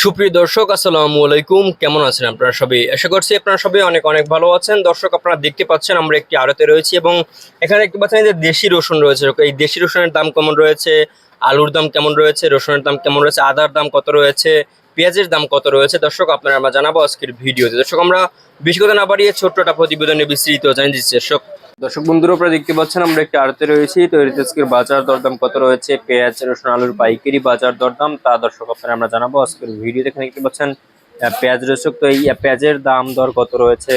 সুপ্রিয় দর্শক, আসসালামু আলাইকুম। কেমন আছেন আপনারা সবাই? আশা করছি আপনারা সবাই অনেক অনেক ভালো আছেন। দর্শক, আপনারা দেখতে পাচ্ছেন আমরা একটি আড়তে রয়েছি এবং এখানে দেখতে পাচ্ছেন যে দেশি রসুন রয়েছে। এই দেশি রসুনের দাম কেমন রয়েছে? আলুর দাম কেমন রয়েছে? রসুনের দাম কেমন রয়েছে? আদার দাম কত রয়েছে? পেঁয়াজের দাম কত রয়েছে? দর্শক, আপনারা আমরা জানাব আজকের ভিডিওতে। দর্শক, আমরা বেশি কথা না বাড়িয়ে ছোট্ট একটা প্রতিবেদনে বিস্তৃত জানিয়ে দিচ্ছি। দর্শক দর্শক বন্ধুরা, আপনারা দেখতে পাচ্ছেন আমরা একটি আড়তে রয়েছি। তো আজকের বাজার দরদাম কত রয়েছে? পেঁয়াজ, রসুন, আলুর পাইকারি বাজার দরদাম, তা দর্শক আপনারা আমরা জানাব। আজকের ভিডিও এখানে দেখতে পাচ্ছেন পেঁয়াজ দর্শক তো এই পেঁয়াজের দাম দর কত রয়েছে?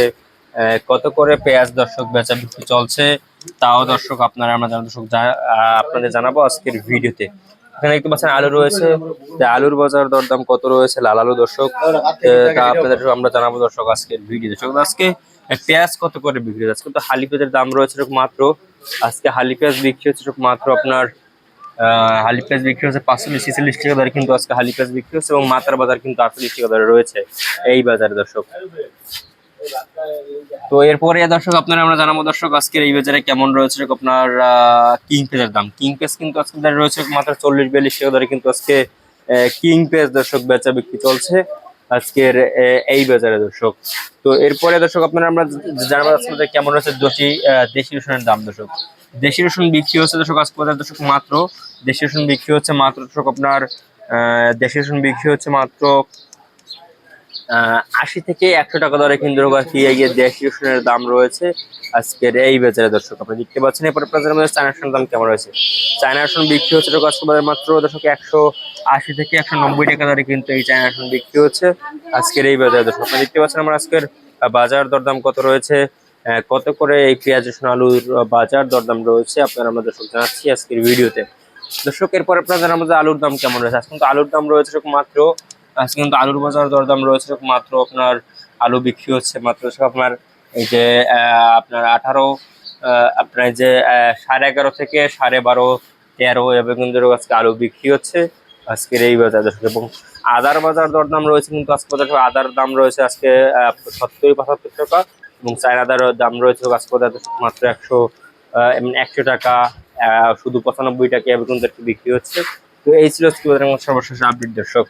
কত করে পেঁয়াজ দর্শক বেচা বিক্রি চলছে? তাও দর্শক আপনারা আমরা দর্শক আপনাদের জানাব আজকের ভিডিওতে। এখানে দেখতে পাচ্ছেন আলু রয়েছে। আলুর বাজার দরদাম কত রয়েছে? লাল আলু দর্শক। তা আপনাদের আমরা জানাব দর্শক আজকের ভিডিও দর্শক আজকে পেঁয়াজ কত করে বিক্রি হচ্ছে? আজকে তো হালি পেঁয়াজের দাম রয়েছে মাত্র। আজকে হালি পেঁয়াজ বিক্রি হচ্ছে মাত্র আপনার হালি পেঁয়াজ বিক্রি হচ্ছে পাঁচশো ছেচল্লিশ টাকা দরে কিন্তু আজকে হালি পেঁয়াজ বিক্রি হচ্ছে এবং মাথার বাজার কিন্তু আটচল্লিশ টাকা দরে রয়েছে এই বাজারে, দর্শক। তো এরপরে দর্শক, আপনারা আমরা জানাব দর্শক আজকের এই বাজারে কেমন রয়েছে আপনার কিং পেজের দাম। কিং পেজ কিন্তু আজকে রয়েছে মাত্র চল্লিশ বিয়াল্লিশ টাকা দরে কিন্তু আজকে কিং পেজ দর্শক বেচা বিক্রি চলছে। আজকের এই বাজারে দর্শক। তো এরপরে দর্শক, আপনারা আমরা জানাব আজকে কেমন রয়েছে দোষী দেশি রসুনের দাম দর্শক। দেশি রসুন বিক্রি হচ্ছে দর্শক, আজকে বাজার দর্শক মাত্র, দেশি রসুন বিক্রি হচ্ছে মাত্র দর্শক আপনার দেশি রসুন বিক্রি হচ্ছে মাত্র আশি থেকে একশো টাকা দরে কিন্তু দেশি রসুনের দাম রয়েছে, আজকের এই বাজারে দর্শক, আপনি দেখতে পাচ্ছেন, এরপরে বাজারের মধ্যে চায়না রসুনের দাম কেমন রয়েছে? চায়না রসুন বিক্রি হচ্ছে দর্শক মাত্র দর্শক একশো আশি থেকে একশো নব্বই টাকা দরে কিন্তু এই চায়না রসুন বিক্রি হচ্ছে আজকের এই বাজারে। দর্শক, আপনি দেখতে পাচ্ছেন আমরা আজকের বাজার দরদাম কত রয়েছে কত করে এই পেঁয়াজ, রসুন, আলুর বাজার দরদাম রয়েছে আপনারা আমরা দর্শক জানাচ্ছি আজকের ভিডিওতে। দর্শক, এরপর আপনাদের আমাদের আলুর দাম কেমন রয়েছে? আজকে কিন্তু আলুর দাম রয়েছে মাত্র আজকে কিন্তু আলুর বাজার দরদাম রয়েছে মাত্র আপনার আলু বিক্রি হচ্ছে মাত্র আপনার এই যে আপনার আঠারো আপনার যে সাড়ে এগারো থেকে সাড়ে বারো, তেরো এবং কিন্তু আজকে আলু বিক্রি হচ্ছে আজকের এই বাজার দর্শক এবং আদার বাজার দরদাম রয়েছে কিন্তু আজকে বাজার আদার দাম রয়েছে আজকে সত্তর, পঁচাত্তর টাকা এবং চায়না আদার দাম রয়েছে আজকে দর্শক মাত্র একশো একশো টাকা শুধু পঁচানব্বই টাকা এবং কিন্তু বিক্রি হচ্ছে। তো এই ছিল সর্বশেষ আপডেট দর্শক।